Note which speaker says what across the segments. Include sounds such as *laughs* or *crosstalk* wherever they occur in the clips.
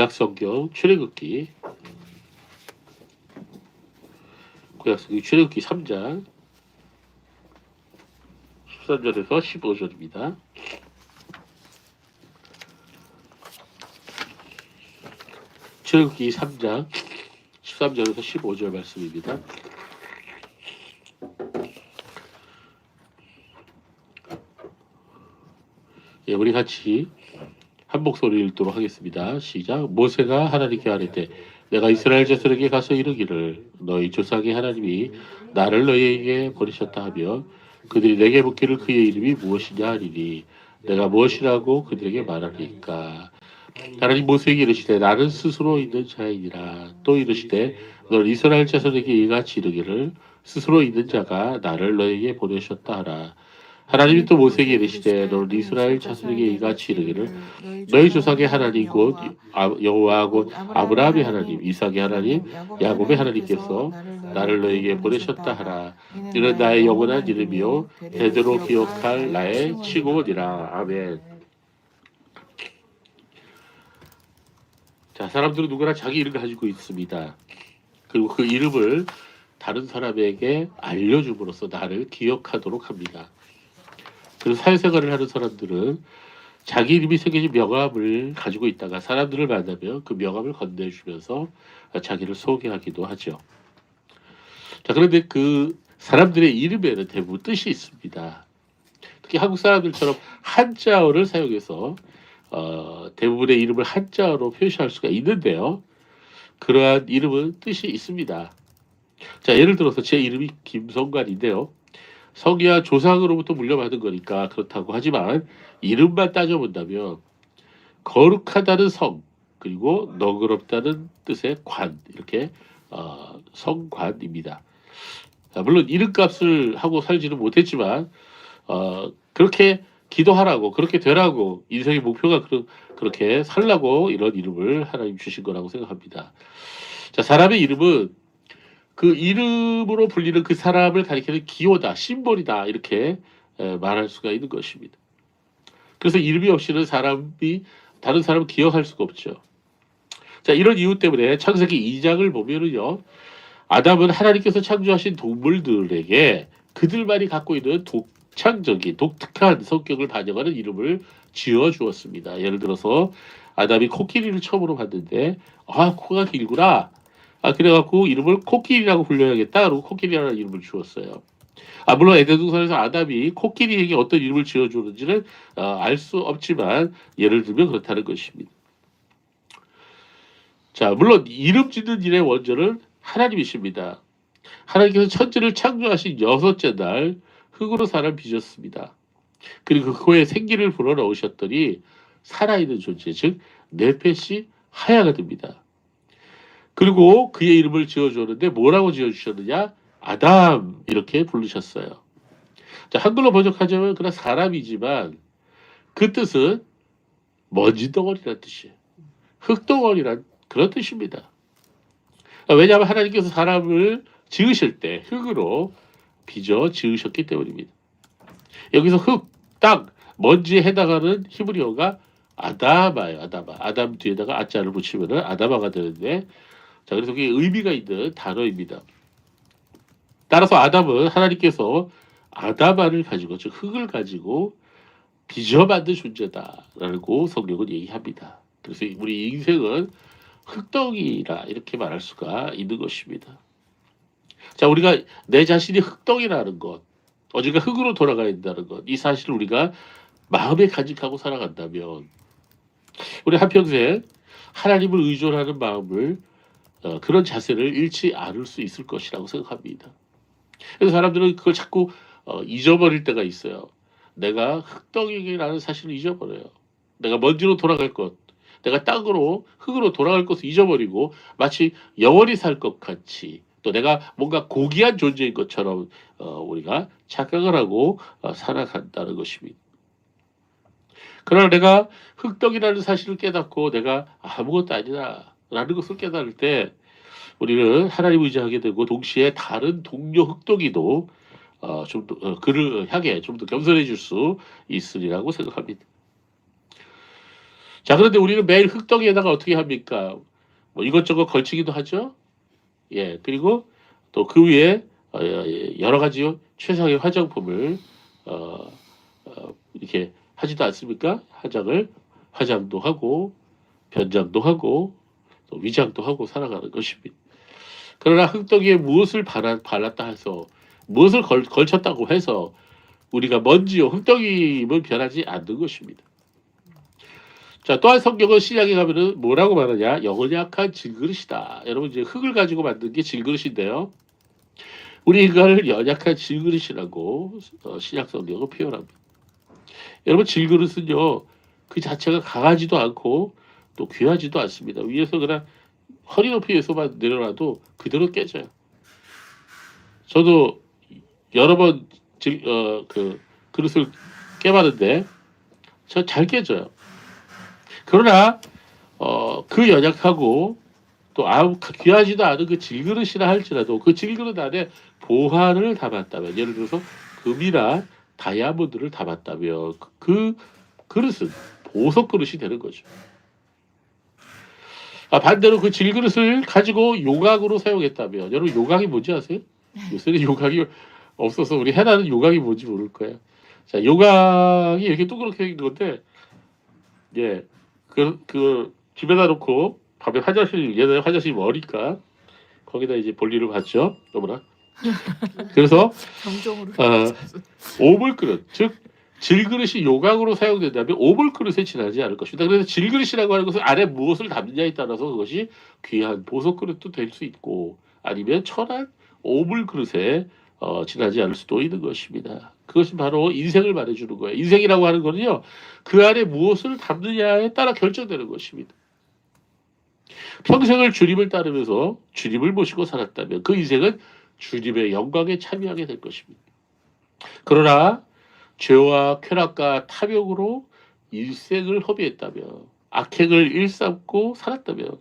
Speaker 1: 구약성경 출애굽기 구약성경 출애굽기 3장 13절에서 15절입니다. 출애굽기 3장 13절에서 15절 말씀입니다. 예, 우리 같이 한 목소리 읽도록 하겠습니다. 시작. 모세가 하나님께 아뢰되 내가 이스라엘 자손에게 가서 이르기를 너희 조상의 하나님이 나를 너희에게 버리셨다 하며 그들이 내게 묻기를 그의 이름이 무엇이냐 하리니 내가 무엇이라고 그들에게 말하리까 하나님 모세에게 이르시되 나는 스스로 있는 자이니라 또 이르시되 너는 이스라엘 자손에게 이같이 이르기를 스스로 있는 자가 나를 너에게 보내셨다 하라 하나님이 또 모세에게 이르시되 너는 이스라엘 자손에게 이같이 이르기를 너희 조상의 하나님 곧 아- 여호와 곧 아브라함의 하나님 이삭의 하나님 야곱의 하나님께서 나를 너에게 보내셨다 하라. 이는 나의 영원한 이름이요 대대로 기억할 나의 칭호니라. 아멘. 자 사람들은 누구나 자기 이름을 가지고 있습니다. 그리고 그 이름을 다른 사람에게 알려줌으로써 나를 기억하도록 합니다 그래서 사회생활을 하는 사람들은 자기 이름이 새겨진 명함을 가지고 있다가 사람들을 만나면 그 명함을 건네주면서 자기를 소개하기도 하죠. 자, 그런데 그 사람들의 이름에는 대부분 뜻이 있습니다. 특히 한국 사람들처럼 한자어를 사용해서 어, 대부분의 이름을 한자어로 표시할 수가 있는데요. 그러한 이름은 뜻이 있습니다. 자, 예를 들어서 제 이름이 김성관인데요. 성이야 조상으로부터 물려받은 거니까 그렇다고 하지만 이름만 따져본다면 거룩하다는 성 그리고 너그럽다는 뜻의 관 이렇게 어, 성관입니다. 자, 물론 이름값을 하고 살지는 못했지만 어, 그렇게 기도하라고 그렇게 되라고 인생의 목표가 그러, 그렇게 살라고 이런 이름을 하나님 주신 거라고 생각합니다. 자 사람의 이름은 그 이름으로 불리는 그 사람을 가리키는 기호다, 심볼이다 이렇게 에, 말할 수가 있는 것입니다. 그래서 이름이 없이는 사람이 다른 사람을 기억할 수가 없죠. 자 이런 이유 때문에 창세기 2장을 보면은요, 아담은 하나님께서 창조하신 동물들에게 그들만이 갖고 있는 독창적인 독특한 성격을 반영하는 이름을 지어 주었습니다. 예를 들어서 아담이 코끼리를 처음으로 봤는데 아 코가 길구나 아 그래갖고 이름을 코끼리라고 불러야겠다. 그리고 코끼리라는 이름을 주었어요. 아 물론 에덴 동산에서 아담이 코끼리에게 어떤 이름을 지어주는지는 어, 알수 없지만 예를 들면 그렇다는 것입니다. 자 물론 이름 짓는 일의 원조는 하나님이십니다. 하나님께서 천지를 창조하신 여섯째 날 흙으로 사람 빚었습니다. 그리고 그거에 생기를 불어넣으셨더니 살아있는 존재 즉 네펫이 하야가 됩니다. 그리고 그의 이름을 지어줬는데 뭐라고 지어주셨느냐? 아담 이렇게 부르셨어요. 자 한글로 번역하자면 그냥 사람이지만 그 뜻은 먼지 덩어리란 뜻이에요. 흙덩어리란 그런 뜻입니다. 왜냐하면 하나님께서 사람을 지으실 때 흙으로 빚어 지으셨기 때문입니다. 여기서 흙, 땅, 먼지에 해당하는 히브리어가 아다마예요. 아다마. 아담 뒤에다가 아자를 붙이면 아다마가 되는데 자, 그래서 그게 의미가 있는 단어입니다. 따라서 아담은 하나님께서 아담아를 가지고, 즉 흙을 가지고 빚어 만든 존재다라고 성경은 얘기합니다. 그래서 우리 인생은 흙덩이라 이렇게 말할 수가 있는 것입니다. 자, 우리가 내 자신이 흙덩이라는 것, 언젠가 흙으로 돌아가야 된다는 것, 이 사실을 우리가 마음에 간직하고 살아간다면, 우리 한평생 하나님을 의존하는 마음을 어, 그런 자세를 잃지 않을 수 있을 것이라고 생각합니다. 그래서 사람들은 그걸 자꾸 어, 잊어버릴 때가 있어요. 내가 흙덩이라는 사실을 잊어버려요. 내가 먼지로 돌아갈 것, 내가 땅으로 흙으로 돌아갈 것을 잊어버리고 마치 영원히 살 것 같이 또 내가 뭔가 고귀한 존재인 것처럼 어, 우리가 착각을 하고 어, 살아간다는 것입니다. 그러나 내가 흙덩이라는 사실을 깨닫고 내가 아무것도 아니다 라는 것을 깨달을 때 우리는 하나님 의지하게 되고 동시에 다른 동료 흙덩이도 어, 좀 더, 어, 그를 향해 좀 더 겸손해질 수 있으리라고 생각합니다. 자, 그런데 우리는 매일 흙덩이에다가 어떻게 합니까? 뭐 이것저것 걸치기도 하죠. 예, 그리고 또 그 위에 어, 여러 가지 최상의 화장품을 어, 어, 이렇게 하지도 않습니까? 화장을 화장도 하고 변장도 하고 또 위장도 하고 살아가는 것입니다. 그러나 흙덩이에 무엇을 발랐다 해서 무엇을 걸, 걸쳤다고 해서 우리가 먼지요 흙덩이면 변하지 않는 것입니다. 자, 또한 성경은 신약에 가면은 뭐라고 말하냐? 영원약한 질그릇이다. 여러분 이제 흙을 가지고 만든 게 질그릇인데요. 우리 이걸 연약한 질그릇이라고 어, 신약 성경은 표현합니다. 여러분 질그릇은요 그 자체가 강하지도 않고 또 귀하지도 않습니다. 위에서 그냥 허리 높이에서만 내려놔도 그대로 깨져요. 저도 여러 번 어, 그 그릇을 깨봤는데 저 잘 깨져요. 그러나 어, 그 연약하고 또 아무 귀하지도 않은 그 질그릇이라 할지라도 그 질그릇 안에 보화를 담았다면 예를 들어서 금이나 다이아몬드를 담았다면 그, 그 그릇은 보석 그릇이 되는 거죠. 아, 반대로 그 질그릇을 가지고 요각으로 사용했다면 여러분 요각이 뭔지 아세요? 요새는 요각이 없어서 우리 해나는 요각이 뭔지 모를 거야. 자, 요각이 이렇게 동그랗게 생긴 건데 예, 그, 그 집에다 놓고 밤에 화장실 예전에 화장실 머리니까 거기다 이제 볼일을 봤죠. 너무나. *laughs* 그래서
Speaker 2: 정종으로
Speaker 1: 어, 오물 그릇, 즉 질그릇이 요강으로 사용된다면 오물 그릇에 지나지 않을 것입니다. 그래서 질그릇이라고 하는 것은 안에 무엇을 담느냐에 따라서 그것이 귀한 보석 그릇도 될 수 있고 아니면 천한 오물 그릇에 어, 지나지 않을 수도 있는 것입니다. 그것이 바로 인생을 말해주는 거예요. 인생이라고 하는 거는요, 그 안에 무엇을 담느냐에 따라 결정되는 것입니다. 평생을 주님을 따르면서 주님을 모시고 살았다면 그 인생은 주님의 영광에 참여하게 될 것입니다. 그러나 죄와 쾌락과 탐욕으로 일생을 허비했다며 악행을 일삼고 살았다면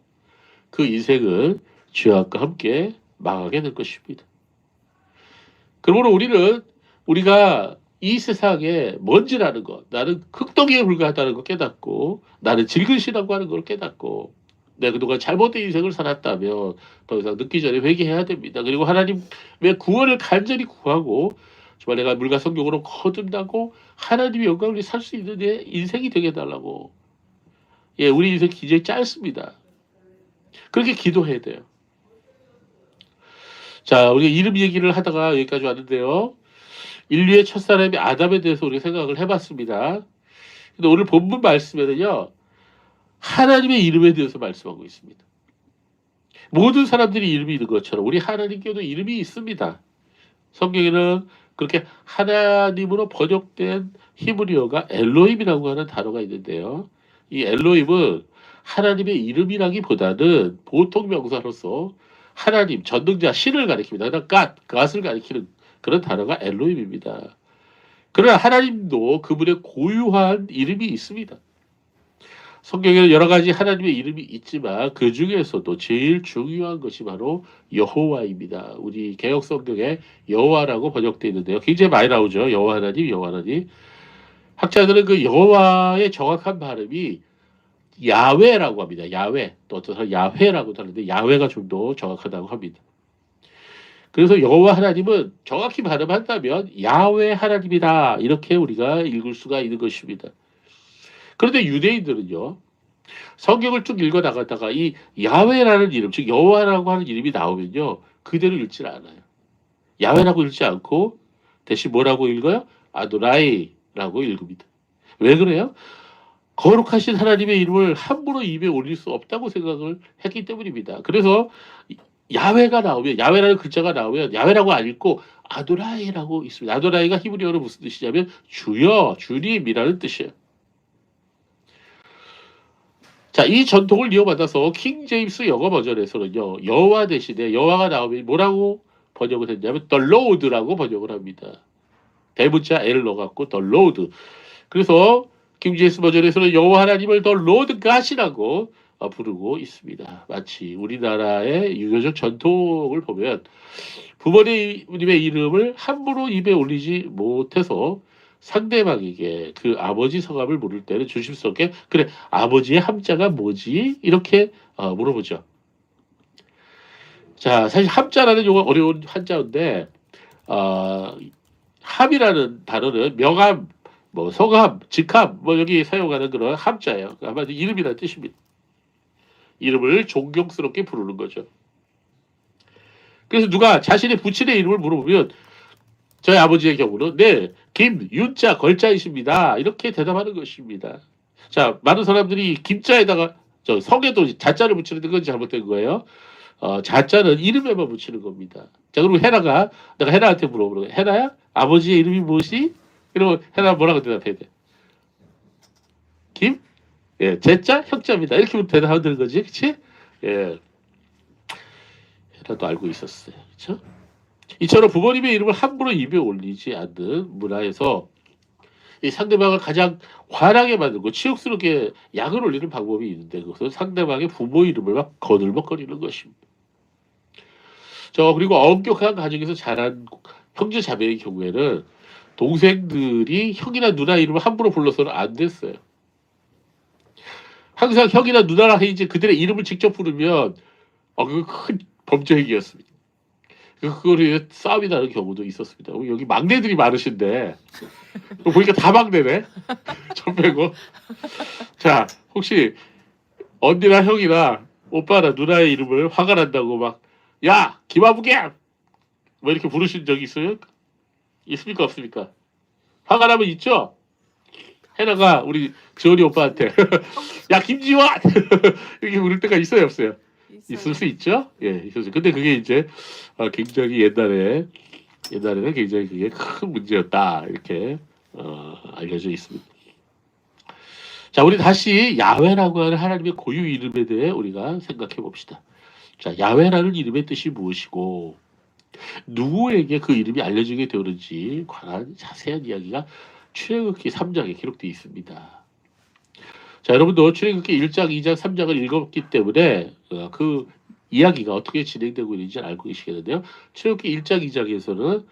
Speaker 1: 그 인생은 죄악과 함께 망하게 될 것입니다. 그러므로 우리는 우리가 이 세상에 먼지라는 것, 나는 흙덩이에 불과하다는 걸 깨닫고 나는 질그릇이라고 하는 걸 깨닫고 내가 그동안 잘못된 인생을 살았다면 더 이상 늦기 전에 회개해야 됩니다. 그리고 하나님의 구원을 간절히 구하고 정말 내가 물과 성경으로 거듭나고 하나님의 영광을 살 수 있는 내 인생이 되게 해달라고. 예, 우리 인생 굉장히 짧습니다. 그렇게 기도해야 돼요. 자, 우리 이름 얘기를 하다가 여기까지 왔는데요. 인류의 첫사람이 아담에 대해서 우리가 생각을 해봤습니다. 근데 오늘 본문 말씀에는요, 하나님의 이름에 대해서 말씀하고 있습니다. 모든 사람들이 이름이 있는 것처럼 우리 하나님께도 이름이 있습니다. 성경에는 그렇게 하나님으로 번역된 히브리어가 엘로힘이라고 하는 단어가 있는데요. 이 엘로힘은 하나님의 이름이라기보다는 보통 명사로서 하나님, 전능자, 신을 가리킵니다. 그냥 갓, 갓을 가리키는 그런 단어가 엘로힘입니다. 그러나 하나님도 그분의 고유한 이름이 있습니다. 성경에는 여러 가지 하나님의 이름이 있지만 그 중에서도 제일 중요한 것이 바로 여호와입니다. 우리 개혁 성경에 여호와라고 번역되어 있는데요. 굉장히 많이 나오죠. 여호와 하나님, 여호와 하나님. 학자들은 그 여호와의 정확한 발음이 야훼라고 합니다. 야훼. 또 어떤 사람 야훼라고도 하는데 야훼가 좀 더 정확하다고 합니다. 그래서 여호와 하나님은 정확히 발음한다면 야훼 하나님이다. 이렇게 우리가 읽을 수가 있는 것입니다. 그런데 유대인들은요. 성경을 쭉 읽어 나가다가 이 야훼라는 이름, 즉 여호와라고 하는 이름이 나오면요. 그대로 읽질 않아요. 야훼라고 읽지 않고 대신 뭐라고 읽어요? 아도라이라고 읽습니다. 왜 그래요? 거룩하신 하나님의 이름을 함부로 입에 올릴 수 없다고 생각을 했기 때문입니다. 그래서 야훼가 나오면 야훼라는 글자가 나오면 야훼라고 안 읽고 아도라이라고 있습니다. 아도라이가 히브리어로 무슨 뜻이냐면 주여, 주님이라는 뜻이에요. 자, 이 전통을 이어받아서 킹 제임스 영어 버전에서는요. 여호와 대신에 여호와가 나오면 뭐라고 번역을 했냐면 the Lord라고 번역을 합니다. 대문자 L을 넣어갖고 the Lord. 그래서 킹 제임스 버전에서는 여호와 하나님을 the Lord God이라고 어, 부르고 있습니다. 마치 우리나라의 유교적 전통을 보면 부모님의 이름을 함부로 입에 올리지 못해서 상대방에게 그 아버지 성함을 물을 때는 조심스럽게 그래 아버지의 함자가 뭐지 이렇게 어, 물어보죠. 자 사실 함자라는 용어 어려운 한자인데 어, 함이라는 단어는 명함, 뭐 성함, 직함 뭐 여기 사용하는 그런 함자예요. 아마 이름이라는 뜻입니다. 이름을 존경스럽게 부르는 거죠. 그래서 누가 자신의 부친의 이름을 물어보면 저희 아버지의 경우는 네 김윤자 걸자이십니다 이렇게 대답하는 것입니다. 자 많은 사람들이 김자에다가 저 성에도 자자를 붙이는 건 잘못된 거예요. 어, 자자는 이름에만 붙이는 겁니다. 자 그리고 해나가 내가 해나한테 물어보는 거야. 해나야 아버지의 이름이 무엇이? 이러면 해나 뭐라고 대답해야 돼? 김? 예, 제자 형자입니다. 이렇게 대답하면 되는 거지, 그렇지? 예. 해나도 알고 있었어요, 그렇죠? 이처럼 부모님의 이름을 함부로 입에 올리지 않는 문화에서 이 상대방을 가장 화나게 만들고 치욕스럽게 약을 올리는 방법이 있는데 그것은 상대방의 부모 이름을 막 거들먹거리는 것입니다. 저 그리고 엄격한 가정에서 자란 형제 자매의 경우에는 동생들이 형이나 누나 이름을 함부로 불러서는 안 됐어요. 항상 형이나 누나라 해야지 그들의 이름을 직접 부르면 어 그거 큰 범죄 행위였습니다. 그거를 싸움이 나는 경우도 있었습니다. 어, 여기 막내들이 많으신데 또 보니까 다 막내네. *laughs* 저 빼고. 자 혹시 언니나 형이나 오빠나 누나의 이름을 화가 난다고 막 야 김아부개 뭐 이렇게 부르신 적 있어요? 있습니까 없습니까? 화가 나면 있죠. 해나가 우리 지원이 오빠한테 *laughs* 야 김지원 *laughs* 이렇게 부를 때가 있어요 없어요? 있을 수 있죠. 예, 있을 수. 근데 그게 이제 어, 굉장히 옛날에 옛날에는 굉장히 그게 큰 문제였다 이렇게 어, 알려져 있습니다. 자, 우리 다시 야훼라고 하는 하나님의 고유 이름에 대해 우리가 생각해 봅시다. 자, 야훼라는 이름의 뜻이 무엇이고 누구에게 그 이름이 알려지게 되었는지 관한 자세한 이야기가 출애굽기 3장에 기록되어 있습니다. 자, 여러분도 출애굽기 1장, 2장, 3장을 읽었기 때문에 어, 그 이야기가 어떻게 진행되고 있는지 알고 계시겠는데요. 출애굽기 1장, 2장에서는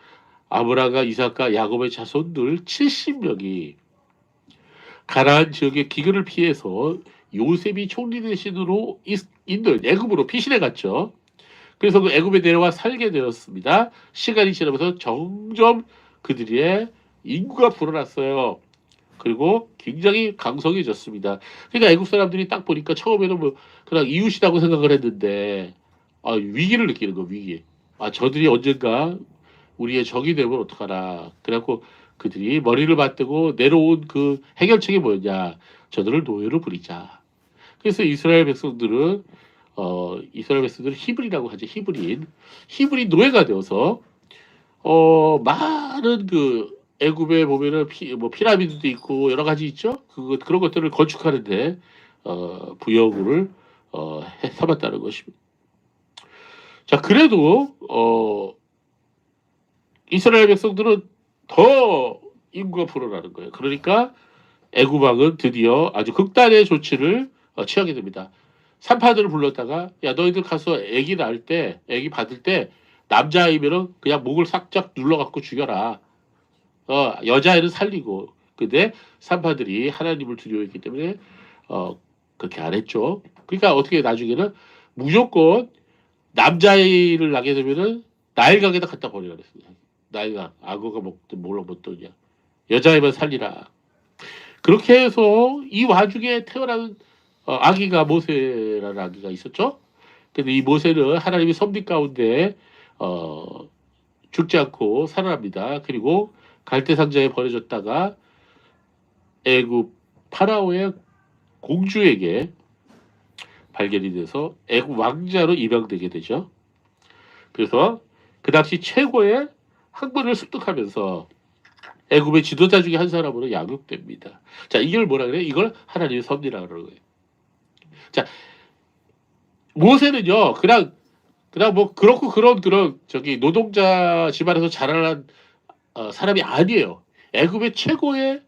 Speaker 1: 아브라함과 이삭과 야곱의 자손들 70명이 가나안 지역의 기근을 피해서 요셉이 총리 대신으로 있- 있는 애굽으로 피신해 갔죠. 그래서 그 애굽에 내려와 살게 되었습니다. 시간이 지나면서 점점 그들의 인구가 불어났어요. 그리고 굉장히 강성해졌습니다. 그러니까 애국 사람들이 딱 보니까 처음에는 뭐 그냥 이웃이라고 생각을 했는데 아, 위기를 느끼는 거 위기. 아 저들이 언젠가 우리의 적이 되면 어떡하나. 그래갖고 그들이 머리를 맞대고 내려온 그 해결책이 뭐였냐. 저들을 노예로 부리자. 그래서 이스라엘 백성들은 어 이스라엘 백성들은 히브리라고 하죠. 히브리인. 히브리 노예가 되어서 어 많은 그 애굽에 보면은 피, 뭐 피라미드도 있고 여러 가지 있죠. 그 그런 것들을 건축하는데 어 부여구를 어 해- 삼았다는 것입니다. 자 그래도 어 이스라엘 백성들은 더 인구가 불어나는 거예요. 그러니까 애굽왕은 드디어 아주 극단의 조치를 어, 취하게 됩니다. 산파들을 불렀다가 야 너희들 가서 아기 낳을 때 아기 받을 때 남자아이면은 그냥 목을 싹짝 눌러갖고 죽여라. 어 여자아이는 살리고 근데 산파들이 하나님을 두려워했기 때문에 어 그렇게 안 했죠. 그러니까 어떻게 나중에는 무조건 남자아이를 낳게 되면은 나일강에다 갖다 버리라 그랬습니다. 나일강 악어가 먹든 뭘로 먹든냐 여자아이만 살리라. 그렇게 해서 이 와중에 태어난 어, 아기가 모세라는 아기가 있었죠. 근데 이 모세는 하나님의 섭리 가운데 어, 죽지 않고 살아납니다. 그리고 갈대 상자에 버려졌다가 애굽 파라오의 공주에게 발견이 돼서 애굽 왕자로 입양되게 되죠. 그래서 그 당시 최고의 학문을 습득하면서 애굽의 지도자 중에 한 사람으로 양육됩니다. 자, 이걸 뭐라 그래요? 이걸 하나님의 섭리라고 그러는 거예요. 자, 모세는요, 그냥 그냥 뭐 그렇고 그런 그런 저기 노동자 집안에서 자라난 어, 사람이 아니에요. 애굽의 최고의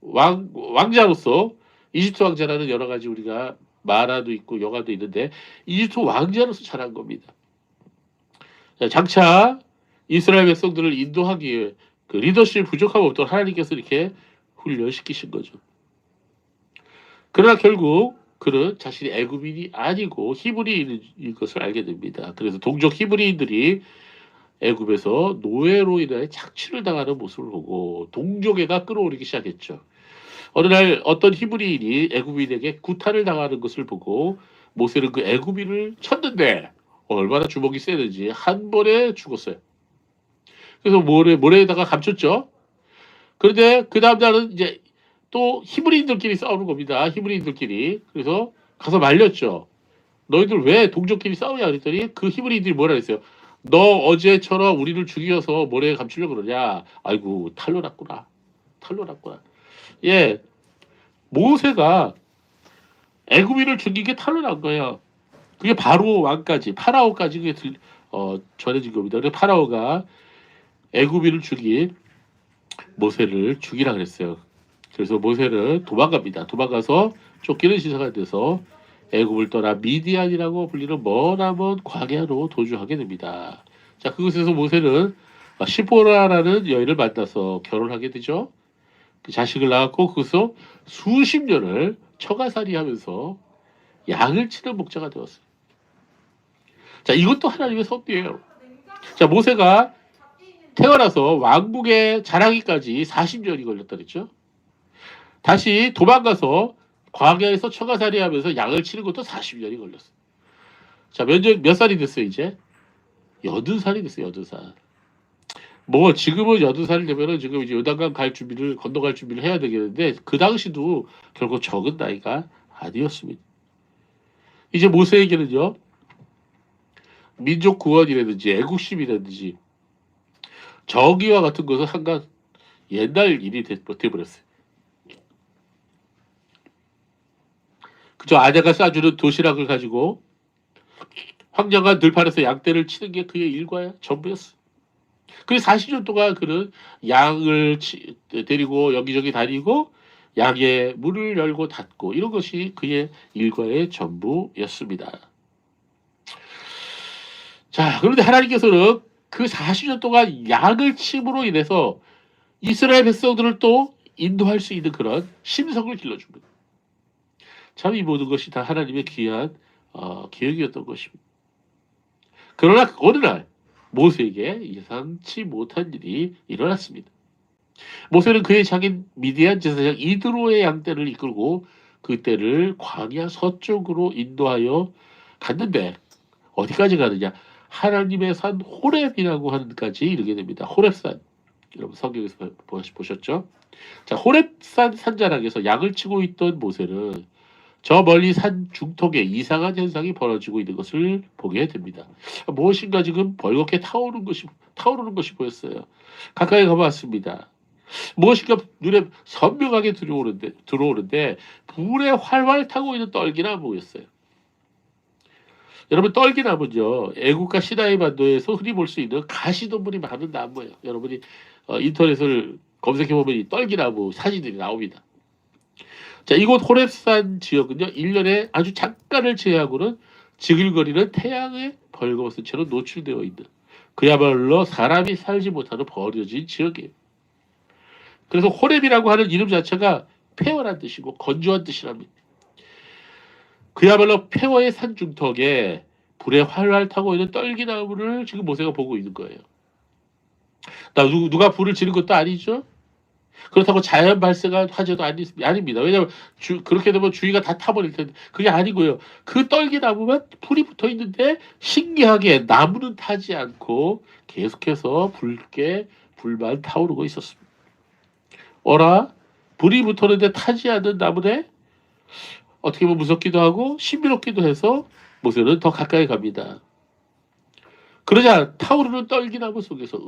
Speaker 1: 왕 왕자로서 이집트 왕자라는 여러 가지 우리가 만화도 있고 영화도 있는데 이집트 왕자로서 자란 겁니다. 자, 장차 이스라엘 백성들을 인도하기 위해 그 리더십 부족함 없도록 하나님께서 이렇게 훈련시키신 거죠. 그러나 결국 그는 자신이 애굽인이 아니고 히브리인인 것을 알게 됩니다. 그래서 동족 히브리인들이 애굽에서 노예로 인해 착취를 당하는 모습을 보고 동족에다 끌어올리기 시작했죠. 어느 날 어떤 히브리인이 애굽인에게 구타를 당하는 것을 보고 모세는 그 애굽인을 쳤는데 얼마나 주먹이 세는지 한 번에 죽었어요. 그래서 모래 모래에다가 감췄죠. 그런데 그 다음 날은 이제 또 히브리인들끼리 싸우는 겁니다. 히브리인들끼리 그래서 가서 말렸죠. 너희들 왜 동족끼리 싸우냐 그랬더니 그 히브리인들이 뭐라 그랬어요. 너 어제처럼 우리를 죽여서 모래에 감추려고 그러냐? 아이고 탈로 났구나. 탈로 났구나. 예, 모세가 애굽인을 죽인 게 탈로 난 거예요. 그게 바로 왕까지 파라오까지 그게 들, 어, 전해진 겁니다. 그래서 파라오가 애굽인을 죽인 모세를 죽이라 그랬어요. 그래서 모세는 도망갑니다. 도망가서 쫓기는 시사가 돼서 애굽을 떠나 미디안이라고 불리는 머나먼 광야로 도주하게 됩니다. 자 그곳에서 모세는 시보라라는 여인을 만나서 결혼하게 되죠. 그 자식을 낳았고 그것서 수십 년을 처가살이하면서 양을 치는 목자가 되었어요. 자 이것도 하나님의 섭리예요. 자 모세가 태어나서 왕국에 자라기까지 40년이 걸렸다 그랬죠. 다시 도망가서 광야에서 처가살이 하면서 양을 치는 것도 40년이 걸렸어요. 자, 몇, 년- 몇 살이 됐어요, 이제? 여든 살이 됐어요, 여든 살. 뭐, 지금은 여든 살이 되면은 지금 이제 요단강 갈 준비를, 건너갈 준비를 해야 되겠는데, 그 당시도 결국 적은 나이가 아니었습니다. 이제 모세에게는요, 민족 구원이라든지 애국심이라든지 정의와 같은 것은 한간 옛날 일이 돼- 돼버렸어요. 그저 아내가 싸주는 도시락을 가지고 황량한 들판에서 양떼를 치는 게 그의 일과야 전부였어. 그래서 40년 동안 그는 양을 치- 데리고 여기저기 다니고 양의 문을 열고 닫고 이런 것이 그의 일과의 전부였습니다. 자, 그런데 하나님께서는 그 40년 동안 양을 침으로 인해서 이스라엘 백성들을 또 인도할 수 있는 그런 심성을 길러줍니다. 참 이 모든 것이 다 하나님의 귀한 어, 계획이었던 것입니다. 그러나 어느 날 모세에게 예상치 못한 일이 일어났습니다. 모세는 그의 자긴 미디안 제사장 이드로의 양떼를 이끌고 그 떼를 광야 서쪽으로 인도하여 갔는데 어디까지 가느냐? 하나님의 산 호렙이라고 하는 데까지 이르게 됩니다. 호렙산. 여러분 성경에서 보- 보셨죠? 자, 호렙산 산자락에서 양을 치고 있던 모세는 저 멀리 산 중턱에 이상한 현상이 벌어지고 있는 것을 보게 됩니다. 무엇인가 지금 벌겋게 타오르는 것이 타오르는 것이 보였어요. 가까이 가봤습니다. 무엇인가 눈에 선명하게 들어오는데 들어오는데 불에 활활 타고 있는 떨기나무였어요. 여러분 떨기나무는요 애국가 시나이 반도에서 흔히 볼 수 있는 가시덤불이 많은 나무예요. 여러분이 어, 인터넷을 검색해 보면 이 떨기나무 사진들이 나옵니다. 자, 이곳 호렙산 지역은요, 1년에 아주 잠깐을 제외하고는 지글거리는 태양의 벌거벗은 채로 노출되어 있는 그야말로 사람이 살지 못하는 버려진 지역이에요. 그래서 호렙이라고 하는 이름 자체가 폐허란 뜻이고 건조한 뜻이랍니다. 그야말로 폐허의 산 중턱에 불에 활활 타고 있는 떨기나무를 지금 모세가 보고 있는 거예요. 누가 불을 지른 것도 아니죠. 그렇다고 자연 발생한 화재도 아니, 아닙니다. 왜냐하면 주- 그렇게 되면 주위가 다 타버릴 텐데 그게 아니고요. 그 떨기 나무만 불이 붙어 있는데 신기하게 나무는 타지 않고 계속해서 붉게 불만 타오르고 있었습니다. 어라 불이 붙었는데 타지 않는 나무네 어떻게 보면 무섭기도 하고 신비롭기도 해서 모세는 더 가까이 갑니다. 그러자 타오르는 떨기나무 속에서